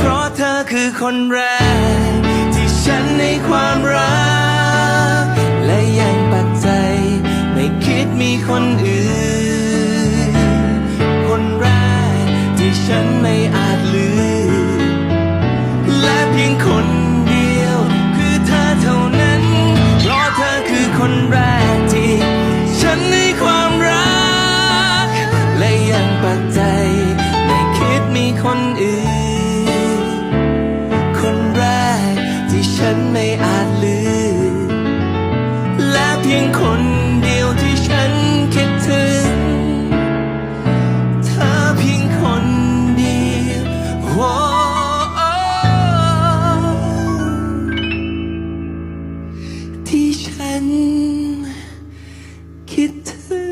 เพราะเธอคือคนแรก ที่ฉันในความรัก และยังปักใจ ไม่คิดมีคนอื่น คนแรกที่ฉันไม่อาจลืม ฉันไม่อาจลืม และเพียงคนเดียวที่ฉันคิดถึง เธอเพียงคนเดียวโอ้ที่ฉันคิดถึง